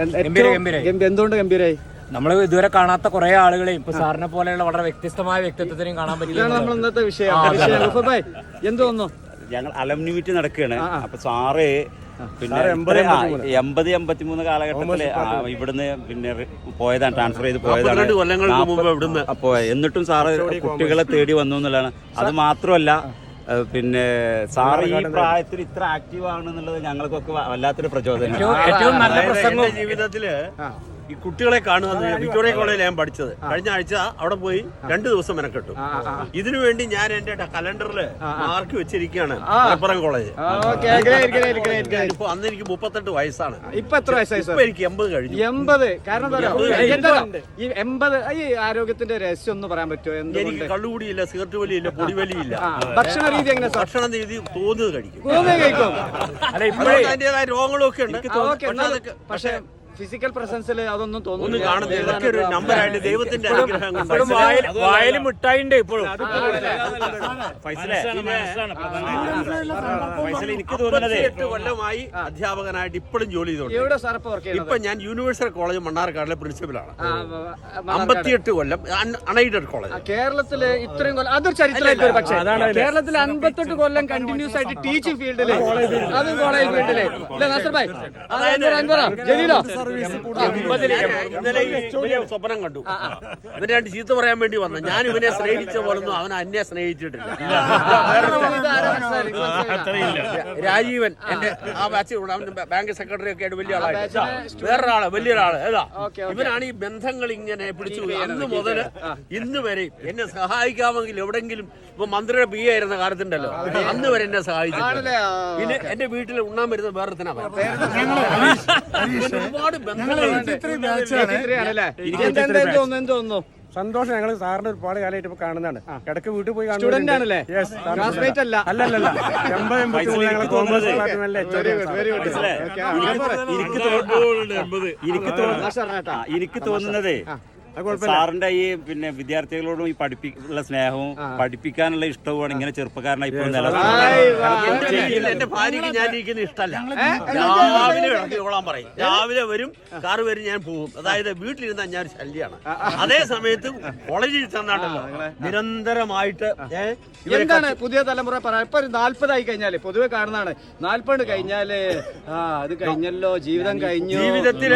എന്തുകൊണ്ട് ഗംഭീരായി? നമ്മൾ ഇതുവരെ കാണാത്ത കുറെ ആളുകളെയും ഇപ്പൊ സാറിനെ പോലെയുള്ള വളരെ വ്യത്യസ്തമായ വ്യക്തിത്വത്തിനെയും കാണാൻ പറ്റില്ല നമ്മൾ ഇന്നത്തെ വിഷയം. വിഷയം ഗഫൂർഭായ്, എന്ത് തോന്നുന്നു ഞങ്ങൾ അലംനിമിറ്റ് നടക്കുകയാണ്. അപ്പൊ സാറ് പിന്നെ എൺപത് എൺപത്തിമൂന്ന്. കാലഘട്ടത്തിൽ ആ, ഇവിടുന്ന് പിന്നെ പോയതാണ് ട്രാൻസ്ഫർ ചെയ്ത് പോയതാണ്. എന്നിട്ടും സാറ് കുട്ടികളെ തേടി വന്നു എന്നുള്ളതാണ്. അത് മാത്രമല്ല പിന്നെ സാർ ഈ പ്രായത്തിൽ ഇത്ര ആക്റ്റീവ് ആണെന്നുള്ളത് ഞങ്ങൾക്കൊക്കെ വല്ലാത്തൊരു പ്രചോദനം. ഏറ്റവും- നല്ല ജീവിതത്തിൽ ഈ കുട്ടികളെ കാണുക വിക്ടോറിയ കോളേജിൽ ഞാൻ പഠിച്ചത്. കഴിഞ്ഞ ആഴ്ച അവിടെ പോയി രണ്ടു ദിവസം മെനക്കെട്ടു. ഇതിനു വേണ്ടി ഞാൻ എന്റെ കലണ്ടറിൽ മാർക്ക് വെച്ചിരിക്കുകയാണ് മലപ്പുറം കോളേജ്. ഇപ്പൊ അന്ന് എനിക്ക് മുപ്പത്തെട്ട് വയസ്സാണ്. ഇപ്പൊ എത്ര വയസ്സായി എനിക്ക് എൺപത് കഴിഞ്ഞു. എൺപത്. കാരണം? ഈ എൺപത് ഈ ആരോഗ്യത്തിന്റെ രഹസ്യം ഒന്ന് പറയാൻ പറ്റുമോ? എനിക്ക് കള്ളുകൂടിയില്ല സിഗരറ്റ് വലിയില്ല പൊടി വലിയില്ല. ഭക്ഷണ രീതി എങ്ങനെ ഭക്ഷണ രീതി തോന്നുന്നത് കഴിക്കും. കൂടുതൽ കഴിക്കും. അതിന്റേതായ രോഗങ്ങളൊക്കെ ഒക്കെ ഉണ്ട് പക്ഷെ ഫിസിക്കൽ പ്രസൻസിൽ അതൊന്നും തോന്നുന്നു തോന്നുന്നില്ല കാണുന്നില്ല ഒരു നമ്പറായിട്ട് ദൈവത്തിന്റെ അനുഗ്രഹം വായിൽ മിഠായിണ്ട് ഇപ്പോഴും. എനിക്ക് തോന്നുന്നത് എട്ട് കൊല്ലമായി അധ്യാപകനായിട്ട് ഇപ്പോഴും ജോലി ചെയ്തോണ്ട് ഇപ്പൊ ഞാൻ യൂണിവേഴ്സൽ കോളേജ് മണ്ണാർക്കാടിലെ പ്രിൻസിപ്പലാണ് അമ്പത്തിയെട്ട് കൊല്ലം അൺഎയ്ഡഡ് കോളേജ് കേരളത്തിലെ ഇത്രയും കൊല്ലം അതൊരു ചരിത്രമായിട്ട് പക്ഷേ കേരളത്തിൽ അൻപത്തെട്ട് കൊല്ലം കണ്ടിന്യൂസ് ആയിട്ട് ടീച്ചിങ് ഫീൽഡിൽ അതും കോളേജ് ഫീൽഡിൽ അതായത് നാസർ ഭായ് ജലീലോ? ഇന്നലെ ഈ ഇവനെ സ്വപ്നം കണ്ടു. ഇവന്റെ രണ്ട് ചീത്ത പറയാൻ വേണ്ടി വന്ന. ഞാൻ ഇവനെ സ്നേഹിച്ച പോലൊന്നും അവൻ എന്നെ സ്നേഹിച്ചിട്ടില്ല. രാജീവൻ എന്റെ ആ ബാച്ചിൽ അവൻ ബാങ്ക് സെക്രട്ടറി ഒക്കെ ആയിട്ട് വലിയ ആളായിട്ട് വേറൊരാൾ വലിയൊരാൾ. ഏതാ. ഇവനാണ് ഈ ബന്ധങ്ങൾ ഇങ്ങനെ പിടിച്ചു അന്ന് മുതൽ ഇന്ന് വരെ എന്നെ സഹായിക്കാമെങ്കിൽ എവിടെങ്കിലും ഇപ്പൊ മന്ത്രിയുടെ പി ആയിരുന്ന കാലത്തുണ്ടല്ലോ. അന്ന് വരെ എന്നെ സഹായിച്ചു പിന്നെ എന്റെ വീട്ടിൽ ഉണ്ണാൻ വരുന്ന വേറെ ഒരുപാട് തോന്നുന്നു തോന്നുന്നു സന്തോഷം ഞങ്ങൾ സാറിന്റെ ഒരുപാട് കാലമായിട്ട് ഇപ്പൊ കാണുന്നതാണ് ഇടയ്ക്ക് വീട്ടിൽ പോയി സ്റ്റുഡന്റ് ആണല്ലേ അല്ല അല്ല അല്ല എൺപത് എൺപത്തി മൂന്ന് ഞങ്ങൾ എനിക്ക് തോന്നുന്നതേ സാറിന്റെ ഈ പിന്നെ വിദ്യാർത്ഥികളോടും ഈ പഠിപ്പിക്കാനുള്ള സ്നേഹവും പഠിപ്പിക്കാനുള്ള ഇഷ്ടവുമാണ് ഇങ്ങനെ ചെറുപ്പക്കാരനായി ഇപ്പോൾ എന്റെ വീട്ടിൽ എന്റെ ഭാര്യക്ക് ഞാൻ ഇരിക്കുന്ന ഇഷ്ടമല്ല. രാവിലെ ഇറങ്ങിക്കോളാൻ പറയും. രാവിലെ വരും കാറ് വരും ഞാൻ പോകും. അതായത് വീട്ടിലിരുന്നാൽ ഞാൻ ഒരു ശല്യാണ്. അതേ സമയത്ത് കോളേജിൽ ചെന്നാട്ടല്ലോ നിരന്തരമായിട്ട് എന്താണ് പുതിയ തലമുറ പറയാ ഇപ്പൊ നാല്പതായി കഴിഞ്ഞാൽ പൊതുവെ കാണുന്നതാണ്. നാല്പത് കഴിഞ്ഞാൽ ആ അത് കഴിഞ്ഞല്ലോ ജീവിതം കഴിഞ്ഞു. ജീവിതത്തിൽ.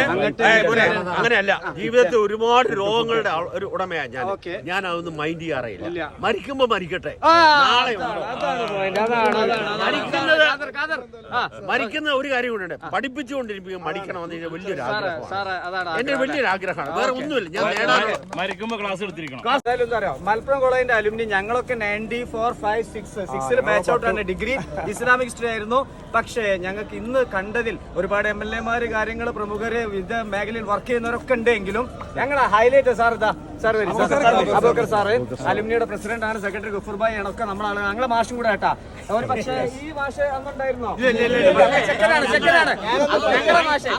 അങ്ങനെയല്ല. ജീവിതത്തിൽ ഒരുപാട് രോഗങ്ങളുടെ ഒരു ഉടമയാണ് ഞാൻ. ഞാൻ അതൊന്നും മൈൻഡ് ചെയ്യാറില്ല. മരിക്കുമ്പോ മരിക്കട്ടെ. നാളെ. മരിക്കുന്നത് മരിക്കുന്ന ഒരു കാര്യം കൂടെ പഠിപ്പിച്ചുകൊണ്ടിരിക്കും മരിക്കണമെന്ന് എനിക്ക് വലിയൊരു ആഗ്രഹമാണ്. എന്റെ. വലിയൊരു ആഗ്രഹമാണ്. വേറെ ഒന്നുമില്ല. ഞാൻ മരിക്കുമ്പോ ക്ലാസ് എടുത്തിരിക്കണം അറിയോ? മലപ്പുറം കോളേജിന്റെ അലുമിനി ഞങ്ങളൊക്കെ നയന്റി ഫോർ ഫൈവ് സിക്സ് സിക്സിൽ ബാച്ച് ഔട്ട് ആണ്. ഡിഗ്രി ഇസ്ലാമിക് ഹിസ്റ്ററി ആയിരുന്നു. പക്ഷേ ഞങ്ങൾക്ക് ഇന്ന് കണ്ടതിൽ ഒരുപാട് എം എൽ എമാര് കാര്യങ്ങൾ പ്രമുഖര് വിവിധ മേഖലയിൽ വർക്ക് ചെയ്യുന്നവരൊക്കെ ഉണ്ടെങ്കിലും ഞങ്ങളെ ഹൈലൈറ്റ് സാർ ഇതാ സാർ വരും. അബൂക്കർ സാറ്. അലുമിനിയുടെ പ്രസിഡന്റ് ആണ് സെക്രട്ടറി ഗഫൂർ ഭായി ആണ് ഒക്കെ നമ്മളാണ് ഞങ്ങളെ മാഷും കൂടെ കേട്ടാ ഒരു പക്ഷേ ഈ മാഷ് അന്നുണ്ടായിരുന്നോ? ചെക്കനാണ് ചെക്കനാണ്. ഞങ്ങളെ മാഷ്.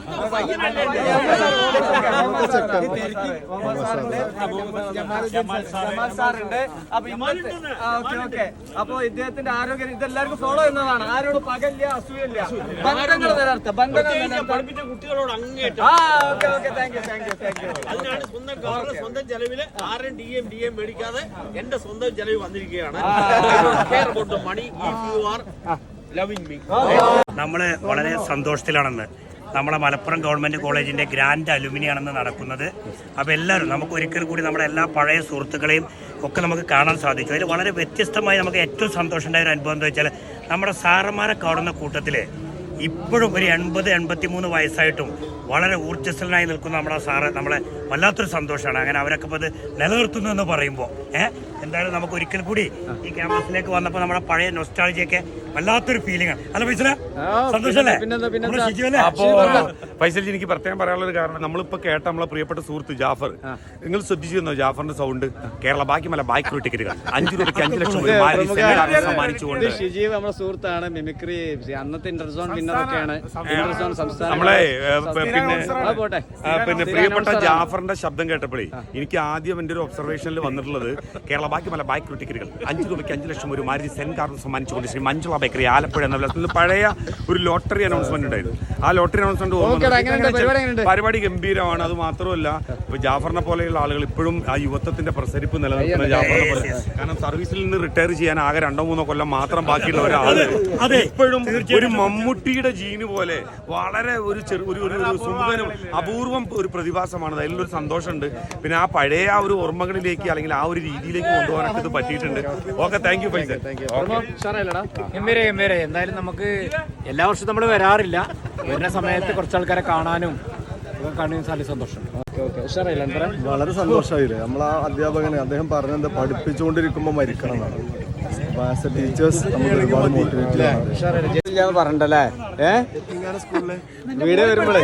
ജമാൽ സാറുണ്ട് അപ്പൊ ഇന്നത്തെ ഓക്കെ ഓക്കെ. അപ്പൊ ഇദ്ദേഹത്തിന്റെ ആരോഗ്യം ഇതെല്ലാവർക്കും ഫോളോ ചെയ്യുന്നതാണ്. ആരോട് പകല്ല അസൂയല്ല ബന്ധങ്ങൾ നിലനിർത്തുക ബന്ധങ്ങൾ നിലനിർത്തുക. പഠിപ്പിച്ച കുട്ടികളോട് അങ്ങേറ്റം ആ okay okay thank you thank you thank you അതിനാണ് സ്വന്തം കാറിൽ സ്വന്തം ചെലവിൽ ആരും ഡി എം ഡി എം മേടിക്കാതെ എന്റെ സ്വന്തം ചെലവ് വന്നിരിക്കുകയാണ്. മണി about നമ്മൾ വളരെ സന്തോഷത്തിലാണെന്ന്. നമ്മളെ മലപ്പുറം ഗവൺമെന്റ് കോളേജിന്റെ ഗ്രാൻഡ് അലുമിനിയാണെന്ന് നടക്കുന്നത്. അപ്പോൾ എല്ലാവരും നമുക്ക് ഒരിക്കൽ കൂടി നമ്മുടെ എല്ലാ പഴയ സുഹൃത്തുക്കളെയും ഒക്കെ നമുക്ക് കാണാൻ സാധിച്ചു. അതിൽ വളരെ വ്യത്യസ്തമായി നമുക്ക് ഏറ്റവും സന്തോഷമുണ്ടായ ഒരു അനുഭവം എന്താ വെച്ചാൽ നമ്മുടെ സാറന്മാരെ കാണുന്ന കൂട്ടത്തിൽ ഇപ്പോഴും ഒരു എൺപത് എൺപത്തി മൂന്ന് വയസ്സായിട്ടും വളരെ ഊർജസ്വലനായി നിൽക്കുന്ന നമ്മുടെ സാറ് നമ്മളെ വല്ലാത്തൊരു സന്തോഷമാണ്. അങ്ങനെ അവരൊക്കെ ഇപ്പോൾ ഇത് നിലനിർത്തുന്നു എന്ന് പറയുമ്പോൾ ഏഹ് എന്തായാലും നമുക്ക് ഒരിക്കൽ കൂടി ഈ ക്യാമ്പസിലേക്ക് വന്നപ്പോൾ നമ്മുടെ പഴയ നൊസ്റ്റാളജിയൊക്കെ വല്ലാത്തൊരു ഫീലിംഗ് ആണ്. അല്ല പൈസ സന്തോഷല്ലേ ഫൈസൽ എനിക്ക് പ്രത്യേകം പറയാനുള്ള ഒരു കാരണം നമ്മളിപ്പോ കേട്ട നമ്മളെ പ്രിയപ്പെട്ട സുഹൃത്ത് ജാഫർ. നിങ്ങൾ ശ്രദ്ധിച്ചിരുന്നോ ജാഫറിന്റെ സൗണ്ട് കേരള ബാക്കി മല ബാക്കി ടിക്കറ്റുകൾ അഞ്ചു രൂപയ്ക്ക് അഞ്ചു ലക്ഷം സമ്മാനിച്ചുകൊണ്ട്. ഷിജീവ് നമ്മുടെ സുഹൃത്താണ് മിമിക്രി. അന്നത്തെ ഇന്റർസോൺ നമ്മളെ പിന്നെ പിന്നെ പ്രിയപ്പെട്ട ജാഫറിന്റെ ശബ്ദം കേട്ടപ്പോഴേ എനിക്ക് ആദ്യം എന്റെ ഒരു ഒബ്സർവേഷനിൽ വന്നിട്ടുള്ളത് കേരള ബാക്കി മല ബാക്ക് ടിക്കറ്റുകൾ അഞ്ച് രൂപയ്ക്ക് അഞ്ച് ലക്ഷം ഒരു മാരുതി സെൻ കാർഡ് സമ്മാനിച്ചുകൊണ്ട് ശ്രീ മഞ്ജുള ബേക്കറി ആലപ്പുഴ എന്ന പഴയ ഒരു ലോട്ടറി അനൗൺസ്മെന്റ് ഉണ്ടായിരുന്നു. ആ ലോട്ടറി അനൗൺസ്മെന്റ്? പരിപാടി ഗംഭീരമാണ്. അത് മാത്രമല്ല ഇപ്പൊ ജാഫറിനെ പോലെയുള്ള ആളുകൾ ഇപ്പോഴും ആ യുവത്വത്തിന്റെ പ്രസരിപ്പ് നിലനിൽക്കുന്ന ജാഫറിനെ പോലെ. കാരണം സർവീസിൽ നിന്ന് റിട്ടയർ ചെയ്യാൻ ആകെ രണ്ടോ മൂന്നോ കൊല്ലം മാത്രം ബാക്കിയുള്ള ഒരാൾ ഇപ്പോഴും ഒരു മമ്മൂട്ടിയുടെ ജീന് പോലെ വളരെ ഒരു ചെറു ഒരു ഒരു സുമുഖനും അപൂർവം ഒരു പ്രതിഭാസമാണ്. അതിലൊരു സന്തോഷമുണ്ട്. പിന്നെ ആ പഴയ ആ ഒരു ഓർമ്മകളിലേക്ക് അല്ലെങ്കിൽ ആ ഒരു രീതിയിലേക്ക് കൊണ്ടുപോകാനൊക്കെ ഇത് പറ്റിയിട്ടുണ്ട്. ഓക്കെ താങ്ക് യു ഗംഭീര എന്തായാലും നമുക്ക് എല്ലാ വർഷവും നമ്മൾ വരാറില്ല. വരുന്ന സമയത്ത് കുറച്ച് ആൾക്കാരെ കാണാനും കാണാൻ സാധിക്കും സന്തോഷം. Okay okay. ഉഷാറായില്ല എന്താ വളരെ സന്തോഷമായില്ലേ? നമ്മൾ ആ അധ്യാപകനെ അദ്ദേഹം പറഞ്ഞത് പഠിപ്പിച്ചുകൊണ്ടിരിക്കുമ്പോൾ മരിക്കണം എന്നാണ്. ടീച്ചേഴ്സ് ഒരുപാട് മോട്ടിവേറ്റ് ചെയ്യണം. പറഞ്ഞല്ലേ ഏ? വീഡിയോ വരുമ്പോളേ.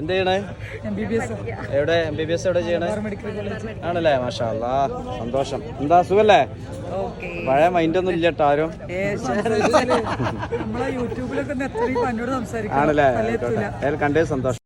എന്ത് ചെയ്യണേ? എവിടെ? എം ബി ബി എസ് എവിടെ ചെയ്യണേ? ആണല്ലേ? മാഷാ സന്തോഷം. എന്താ സുഖല്ലേ? പഴയ മൈൻഡ് ഒന്നും ഇല്ല കേട്ടോ ആരും. ആണല്ലേ? കണ്ടേ സന്തോഷം.